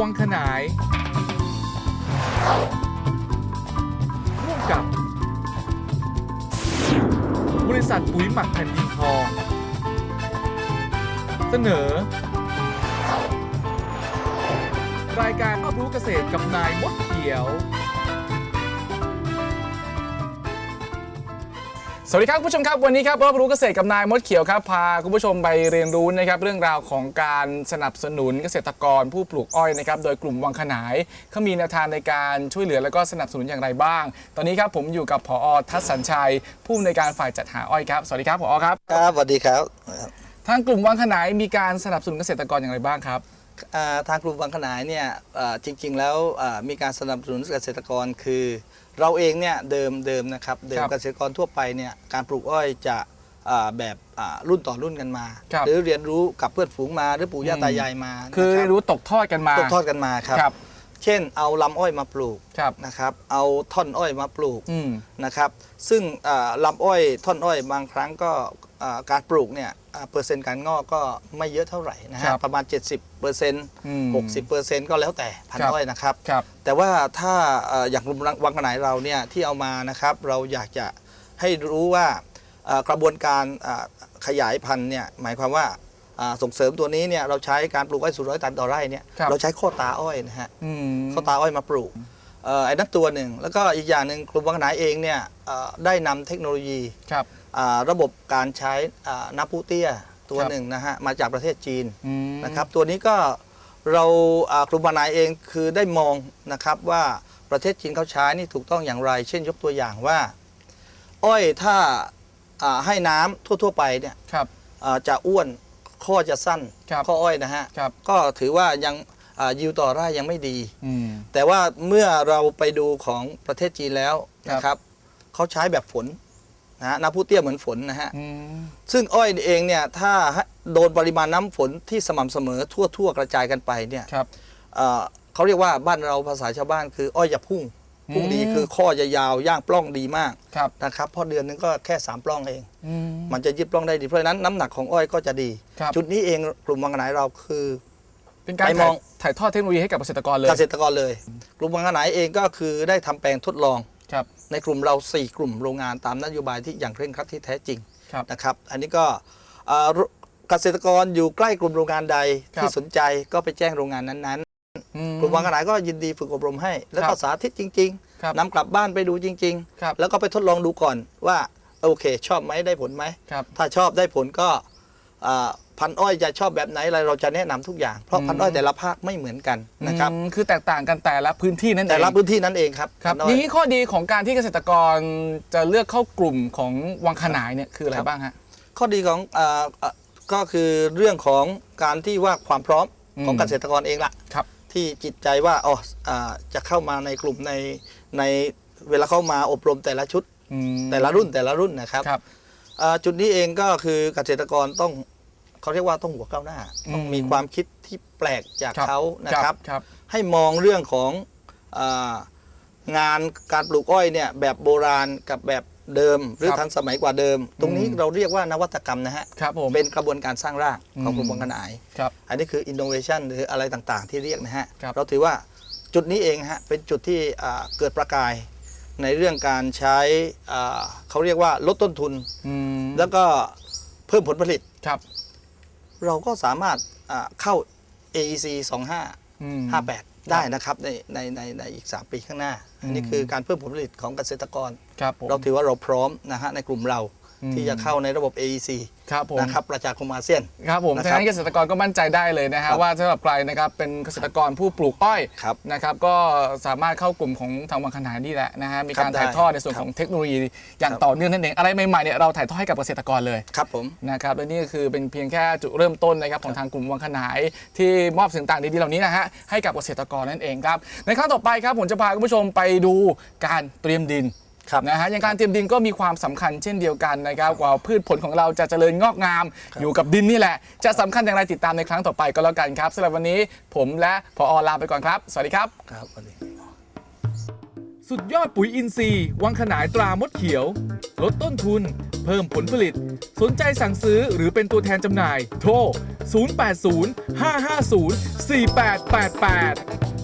วังขนายร่วมกับ บริษัทปุ๋ยหมักแผ่นดินทอง เสนอ รายการรับรู้เกษตรกับนายมดเขียว สวัสดีครับคุณผู้ชมครับวันนี้ครับรอบรู้เกษตรกับนายมดเขียวครับพาคุณผู้ชมไปเรียนรู้นะครับเรื่องราวของการสนับสนุนเกษตรกรผู้ปลูกอ้อยนะครับโดยกลุ่มวังขนายเขามีแนวทางในการช่วยเหลือและก็สนับสนุนอย่างไรบ้าง ตอนนี้ครับผมอยู่กับผอทัศน์สัญชัย ผู้อำนวยการฝ่ายจัดหาอ้อยครับสวัสดีครับผอครับครับสวัสดีครับ ทางกลุ่มวังขนายมีการสนับสนุนเกษตรกรอย่างไรบ้างครับอ่า ทางกลุ่มวังขนายเนี่ยอ่าจริงๆแล้วอ่ามีการสนับสนุนเกษตรกรคือ เราเองเนี่ยเดิมเดิมนะครับเดิมครับเกษตรกรทั่วไปเนี่ยการปลูกอ้อยจะอ่าแบบอ่ารุ่นต่อรุ่นกันมาครับหรือเรียนรู้กับเพื่อนฝูงมาหรือปู่ย่าอืมตายายมา คือนะรู้ตกทอดกันมาตกทอดกันมาครับครับ เช่นเอาลำอ้อยมาปลูกครับ นะครับ เอาท่อนอ้อยมาปลูกอืม นะครับ ซึ่งอ่าลำอ้อยท่อนอ้อยบางครั้งก็อ่าการปลูกเนี่ยอ่าเปอร์เซ็นต์การงอกก็ไม่เยอะเท่าไหร่นะครัฮะบประมาณ 70เปอร์เซ็นต์อืม60เปอร์เซ็นต์ก็แล้วแต่พันครับ อ้อยนะครับ ครับ แต่ว่าถ้าเอ่ออย่างกลุ่มวังขนายเราเนี่ยที่เอามานะครับเราอยากจะให้รู้ว่าเอ่อกระบวนการอ่าขยายพันธุ์เนี่ยหมายความว่าอ่า ส่งเสริมตัวนี้เนี่ยเราใช้การปลูกอ้อยสูตรร้อยตันต่อไร่เนี่ยครับเราใช้ข้อตาอ้อยนะฮะอืมข้าวตาอ้อยมาปลูกเอ่อไอ้นั่นตัวหนึ่ง แล้วก็อีกอย่างหนึ่งกลุ่มวังขนายเองเนี่ยเอ่อได้นำเทคโนโลยีครับอ่าระบบการใช้อ่าน้ำพุเตี้ยตัวครับหนึ่งนะฮะมาจากประเทศจีนอืมนะครับตัวนี้ก็เราอ่ากลุ่มวังขนายเองคือได้มองนะครับว่าประเทศจีนเขาใช้นี่ถูกต้องอย่างไร เช่นยกตัวอย่างว่า อ้อยถ้าอ่าให้น้ำทั่ว ๆ ไปเนี่ยครับอ่าจะอ้วน ข้อจะสั้นครับข้ออ้อยนะฮะครับก็ถือว่ายังอ่ายิวต่อไร่ยังไม่ดีอืมแต่ว่าเมื่อเราไปดูของประเทศจีนแล้วครับนะครับเขาใช้แบบฝนนะฮะน้ำพุเตี้ยเหมือนฝนนะฮะอืมซึ่งอ้อยเองเนี่ยถ้าโดนปริมาณน้ำฝนที่สม่ำเสมอทั่วทั่วๆกระจายกันไปเนี่ยครับเอ่อเขาเรียกว่าบ้านเราภาษาชาวบ้านคืออ้อยจะพุ่ง พุ่งดีอืมคือข้อจะยาวย่างปล้องดีมากครับนะครับเพราะเดือนนึงก็แค่ 3 ปล้องเองอืมมันจะยึดปล้องได้ดีเพราะฉะนั้นน้ำหนักของอ้อยก็จะดีครับจุดนี้เองกลุ่มวังขนายเราคือ เป็นการไปมถ่าอยงถ่ายทอดเทคโนโลยีให้กับเกษตรกรเลยเกษตรกรเลย กลุ่มวังขนายเองก็คือได้ทำแปลงทดลองครับในกลุ่มเรา 4 กลุ่มโรงงานตามนโยบายที่อย่างเคร่งครัดที่แท้จริงครับนะครับ อันนี้ก็เอ่อเกษตรกรอยู่ใกล้กลุ่มโรงงานใดครับที่สนใจก็ไปแจ้งโรงงานนั้น อืมๆกลุ่มวังขนายก็ยินดีฝึกอบรมให้ แล้วครัก็บสาธิตจริงครับๆนำกลับบ้านไปดูจริงครับๆแล้วก็ไปทดลองดูก่อนว่าโอเค ชอบไหมได้ผลไหมครับถ้าชอบได้ผลก็อ่าพันธุ์อ้อยจะชอบแบบไหนอะไรเราจะแนะนำทุกอย่าง เพราะอืมพันธุ์อ้อยแต่ละภาคไม่เหมือนกันนะครับอืมคือแตกต่างกันแต่ละพื้นที่นั่นเองแต่ละพื้นที่นั้นเองครับครับพันธุ์อ้อยนี้ข้อดีของการที่เกษตรกรจะเลือกเข้ากลุ่มของวังขนายเนี่ยคืออะไรครับบ้างฮะข้อดีของอาอ่าก็คือเรื่องของการที่ว่าความพร้อมของอืมเกษตรกรเองละครับ ที่จิตใจว่าอ๋ออาจะเข้ามาในกลุ่มในในเวลาเข้ามาอบรมแต่ละชุด อืมแต่ละรุ่นแต่ละรุ่นนะครับครับ อ่าจุดนี้เองก็คือเกษตรกรต้องเขาเรียกว่าต้องหัวก้าวหน้า ต้องมีความคิดที่แปลกจากเขานะครับ ครับ ให้มองเรื่องของอางานการปลูกอ้อยเนี่ยแบบโบราณกับแบบ เดิม หรือครับทันสมัยกว่าเดิม ตรงนี้อืม เราเรียกว่านวัตกรรมนะฮะ ครับผม เป็นกระบวนการสร้างรากของอืมกลุ่มวังขนาย ครับ อันนี้คือ innovation หรืออะไรต่างๆ ที่เรียกนะฮะ ครับ เราถือว่าจุดนี้เองฮะ เป็นจุดที่อ่าเกิดประกาย ในเรื่องการใช้อ่าเขาเรียกว่าลดต้นทุน อืมแล้วก็เพิ่มผลผลิต ครับ เราก็สามารถอ่าเข้า AEC 25อืม58 ได้นะครับในในในในอีก 3 ปีข้างหน้า อันนี้อืมคือการเพิ่มผลผลิตของเกษตรกร ครับผม เราถือว่าเราพร้อมนะฮะในกลุ่มเราอืม ที่จะเข้าในระบบ AEC ครับผมนะครับประชาคมอาเซียนครับผมนะฉะครับนั้นเกษตรกรก็มั่นใจได้เลยนะครัฮะบว่าสำหรับใครนะครับเป็นเกษตรกรผู้ปลูกอ้อยครับนะครับก็สามารถเข้ากลุ่มของทางวังขนายนี่แหละนะฮะมีครับการถ่ายได้ทอดในส่วนครับของเทคโนโลยีอย่างครับต่อเนื่องนั่นเองอะไรใหม่ๆเนี่ยเราถ่ายทอดให้กับเกษตรกรเลยครับผมนะครับและนี่ก็คือเป็นเพียงแค่จุดเริ่มต้นนะครับของทางกลุ่มวังขนายที่มอบสิ่งต่างดีๆเหล่านี้นะฮะให้กับเกษตรกรนั่นเองครับในครั้งต่อไปครับผมจะพาคุณผู้ชมไปดูการเตรียมดิน ครับนะฮะอย่างการเตรียมดินก็มีความสำคัญเช่นเดียวกันนะครับกว่าพืชผลของเราจะเจริญงอกงาม อยู่กับดินนี่แหละ จะสำคัญอย่างไรติดตามในครั้งต่อไปก็แล้วกันครับสำหรับวันนี้ผมและพอลาไปก่อนครับ สวัสดีครับ ครับสวัสดี สุดยอดปุ๋ยอินทรีย์ วังขนายตรามดเขียว ลดต้นทุน เพิ่มผลผลิต สนใจสั่งซื้อหรือเป็นตัวแทนจำหน่าย โทร 080 550 4888